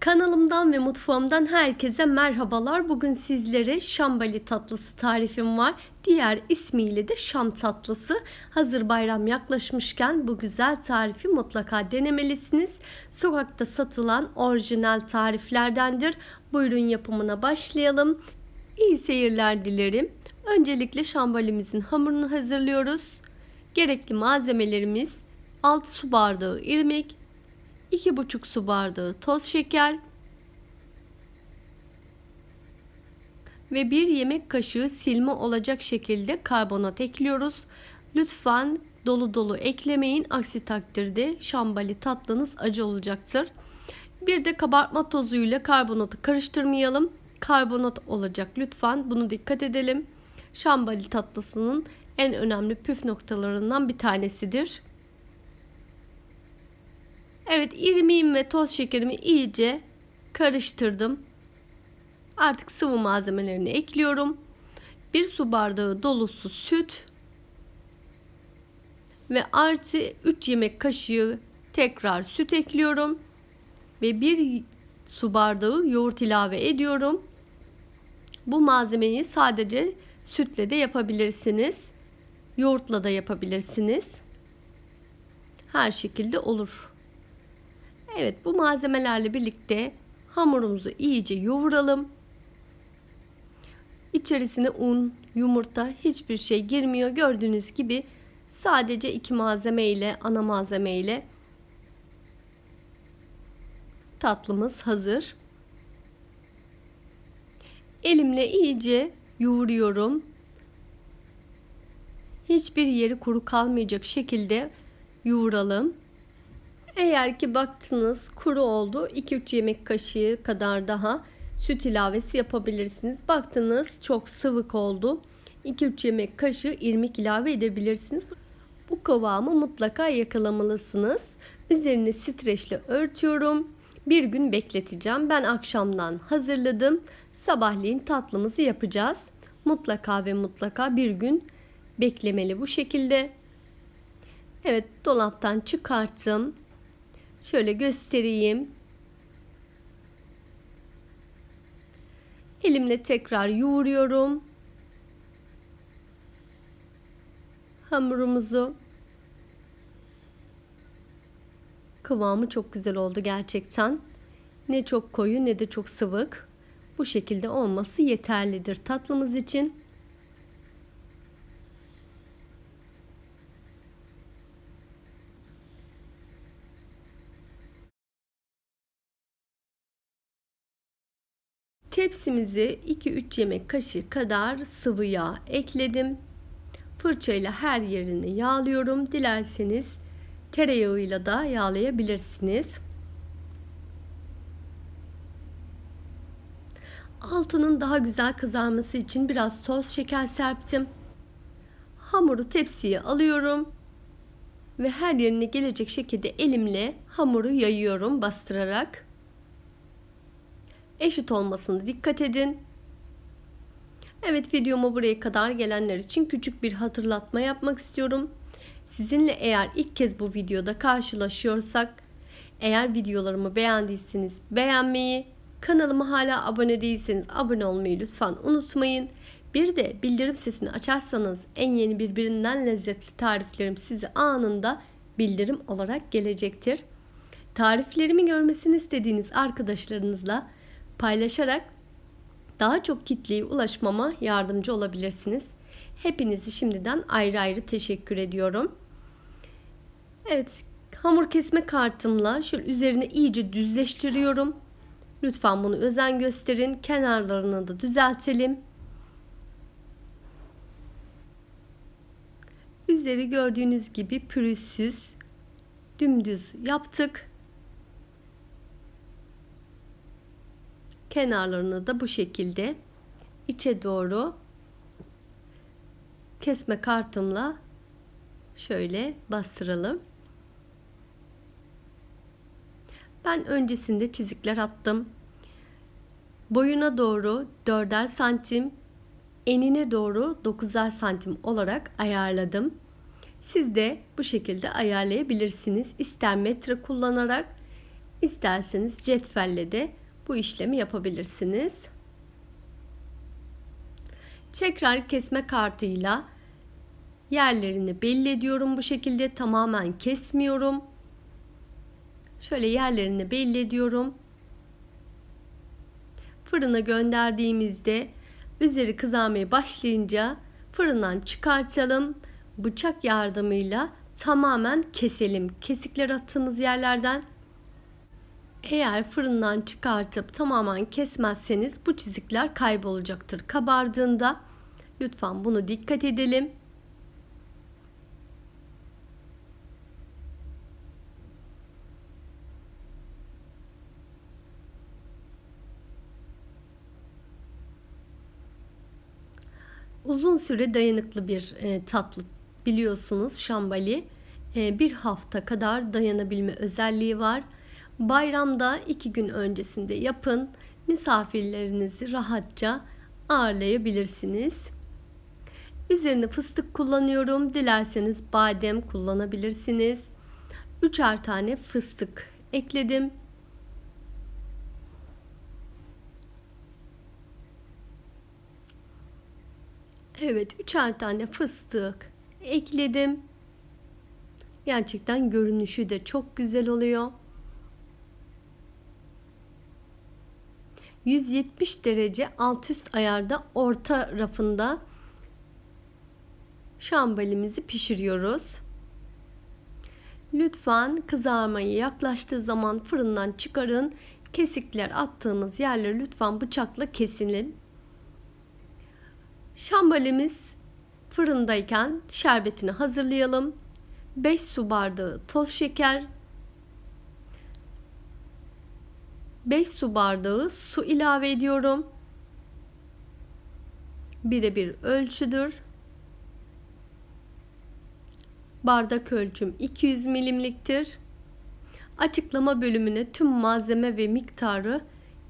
Kanalımdan ve mutfağımdan herkese merhabalar. Bugün sizlere şambali tatlısı tarifim var. Diğer ismiyle de şam tatlısı. Hazır bayram yaklaşmışken bu güzel tarifi mutlaka denemelisiniz. Sokakta satılan orijinal tariflerdendir. Buyurun yapımına başlayalım. İyi seyirler dilerim. Öncelikle şambalimizin hamurunu hazırlıyoruz. Gerekli malzemelerimiz 6 su bardağı irmik, 2,5 su bardağı toz şeker ve 1 yemek kaşığı silme olacak şekilde karbonat ekliyoruz. Lütfen dolu dolu eklemeyin. Aksi takdirde şambali tatlınız acı olacaktır. Bir de kabartma tozuyla karbonatı karıştırmayalım. Karbonat olacak lütfen. Bunu dikkat edelim. Şambali tatlısının en önemli püf noktalarından bir tanesidir. Evet irmiğim ve toz şekerimi iyice karıştırdım. Artık sıvı malzemelerini ekliyorum. Bir su bardağı dolusu süt ve artı 3 yemek kaşığı tekrar süt ekliyorum ve bir su bardağı yoğurt ilave ediyorum. Bu malzemeyi sadece sütle de yapabilirsiniz. Yoğurtla da yapabilirsiniz. Her şekilde olur. Evet bu malzemelerle birlikte hamurumuzu iyice yoğuralım. İçerisine un, yumurta hiçbir şey girmiyor. Gördüğünüz gibi sadece iki malzeme ile ana malzeme ile tatlımız hazır. Elimle iyice yoğuruyorum. Hiçbir yeri kuru kalmayacak şekilde yoğuralım. Eğer ki baktınız kuru oldu 2-3 yemek kaşığı kadar daha süt ilavesi yapabilirsiniz. Baktınız çok sıvık oldu. 2-3 yemek kaşığı irmik ilave edebilirsiniz. Bu kıvamı mutlaka yakalamalısınız. Üzerini streçle örtüyorum. Bir gün bekleteceğim. Ben akşamdan hazırladım. Sabahleyin tatlımızı yapacağız. Mutlaka ve mutlaka bir gün beklemeli bu şekilde. Evet dolaptan çıkarttım. Şöyle göstereyim. Elimle tekrar yoğuruyorum. Hamurumuzu kıvamı çok güzel oldu gerçekten. Ne çok koyu ne de çok sıvık. Bu şekilde olması yeterlidir tatlımız için. Tepsimizi 2-3 yemek kaşığı kadar sıvı yağ ekledim. Fırçayla her yerini yağlıyorum. Dilerseniz tereyağıyla da yağlayabilirsiniz. Altının daha güzel kızarması için biraz toz şeker serptim. Hamuru tepsiye alıyorum ve her yerine gelecek şekilde elimle hamuru yayıyorum bastırarak eşit olmasına dikkat edin. Evet videoma buraya kadar gelenler için küçük bir hatırlatma yapmak istiyorum. Sizinle eğer ilk kez bu videoda karşılaşıyorsak eğer videolarımı beğendiyseniz beğenmeyi, kanalıma hala abone değilseniz abone olmayı lütfen unutmayın. Bir de bildirim sesini açarsanız en yeni birbirinden lezzetli tariflerim size anında bildirim olarak gelecektir. Tariflerimi görmesini istediğiniz arkadaşlarınızla paylaşarak daha çok kitleye ulaşmama yardımcı olabilirsiniz. Hepinizi şimdiden ayrı ayrı teşekkür ediyorum. Evet, hamur kesme kartımla şöyle üzerine iyice düzleştiriyorum. Lütfen bunu özen gösterin. Kenarlarını da düzeltelim. Üzeri gördüğünüz gibi pürüzsüz, dümdüz yaptık. Kenarlarını da bu şekilde içe doğru kesme kartımla şöyle bastıralım. Ben öncesinde çizikler attım. Boyuna doğru 4'er santim, enine doğru 9'er santim olarak ayarladım. Siz de bu şekilde ayarlayabilirsiniz. İster metre kullanarak İsterseniz cetvelle de bu işlemi yapabilirsiniz. Tekrar kesme kartıyla yerlerini belli ediyorum bu şekilde tamamen kesmiyorum. Şöyle yerlerini belli ediyorum. Fırına gönderdiğimizde üzeri kızarmaya başlayınca fırından çıkartalım. Bıçak yardımıyla tamamen keselim. Kesikler attığımız yerlerden eğer fırından çıkartıp tamamen kesmezseniz bu çizikler kaybolacaktır. Kabardığında lütfen bunu dikkat edelim. Uzun süre dayanıklı bir e, tatlı biliyorsunuz şambali. E, bir hafta kadar dayanabilme özelliği var. Bayramda iki gün öncesinde yapın. Misafirlerinizi rahatça ağırlayabilirsiniz. Üzerine fıstık kullanıyorum. Dilerseniz badem kullanabilirsiniz. Üçer tane fıstık ekledim. Evet, üçer tane fıstık ekledim. Gerçekten görünüşü de çok güzel oluyor. 170 derece alt üst ayarda orta rafında şambalimizi pişiriyoruz. Lütfen kızarmaya yaklaştığı zaman fırından çıkarın. Kesikler attığımız yerleri lütfen bıçakla kesin. Şambalimiz fırındayken şerbetini hazırlayalım. 5 su bardağı toz şeker, 5 su bardağı su ilave ediyorum. Birebir ölçüdür. Bardak ölçüm 200 milimliktir. Açıklama bölümüne tüm malzeme ve miktarı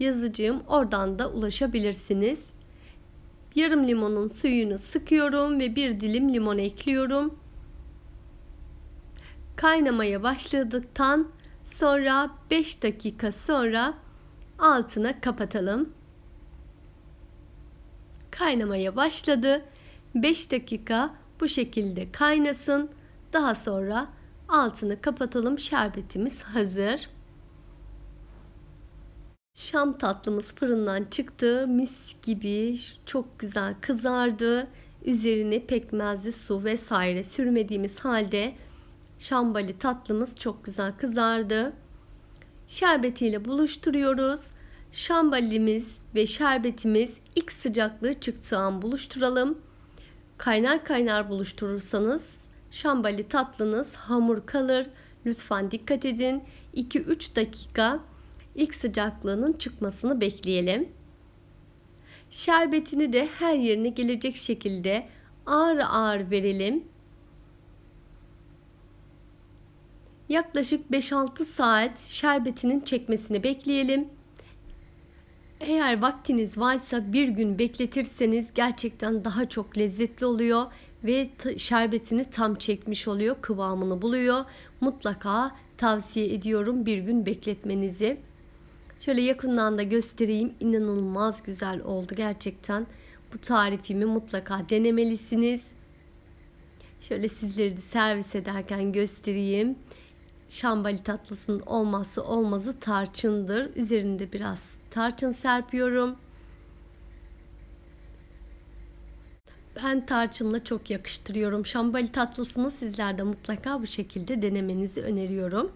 yazacağım. Oradan da ulaşabilirsiniz. Yarım limonun suyunu sıkıyorum ve bir dilim limon ekliyorum. Kaynamaya başladıktan sonra 5 dakika sonra altına kapatalım. Kaynamaya başladı. 5 dakika bu şekilde kaynasın. Daha sonra altını kapatalım. Şerbetimiz hazır. Şam tatlımız fırından çıktı. Mis gibi çok güzel kızardı. Üzerine pekmezli su vesaire sürmediğimiz halde şambali tatlımız çok güzel kızardı. Şerbetiyle buluşturuyoruz. Şambalimiz ve şerbetimiz ilk sıcaklığı çıktığı an buluşturalım. Kaynar kaynar buluşturursanız şambali tatlınız hamur kalır. Lütfen dikkat edin. 2-3 dakika ilk sıcaklığının çıkmasını bekleyelim. Şerbetini de her yerine gelecek şekilde ağır ağır verelim. Yaklaşık 5-6 saat şerbetinin çekmesini bekleyelim. Eğer vaktiniz varsa bir gün bekletirseniz gerçekten daha çok lezzetli oluyor ve şerbetini tam çekmiş oluyor, kıvamını buluyor. Mutlaka tavsiye ediyorum bir gün bekletmenizi. Şöyle yakından da göstereyim. İnanılmaz güzel oldu gerçekten. Bu tarifimi mutlaka denemelisiniz. Şöyle sizleri de servis ederken göstereyim. Şambali tatlısının olmazsa olmazı tarçındır. Üzerinde biraz tarçın serpiyorum. Ben tarçınla çok yakıştırıyorum. Şambali tatlısını sizler de mutlaka bu şekilde denemenizi öneriyorum.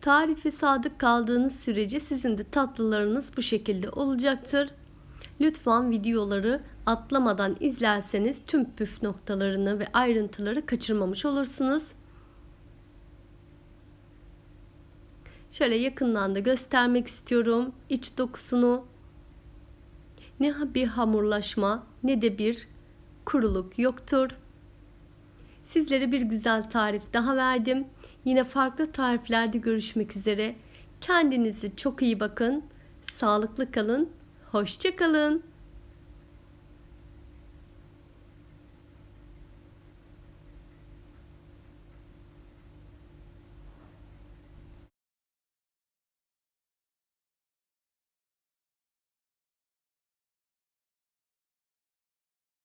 Tarife sadık kaldığınız sürece sizin de tatlılarınız bu şekilde olacaktır. Lütfen videoları atlamadan izlerseniz tüm püf noktalarını ve ayrıntıları kaçırmamış olursunuz. Şöyle yakından da göstermek istiyorum iç dokusunu. Ne bir hamurlaşma ne de bir kuruluk yoktur. Sizlere bir güzel tarif daha verdim. Yine farklı tariflerde görüşmek üzere. Kendinize çok iyi bakın. Sağlıklı kalın. Hoşça kalın.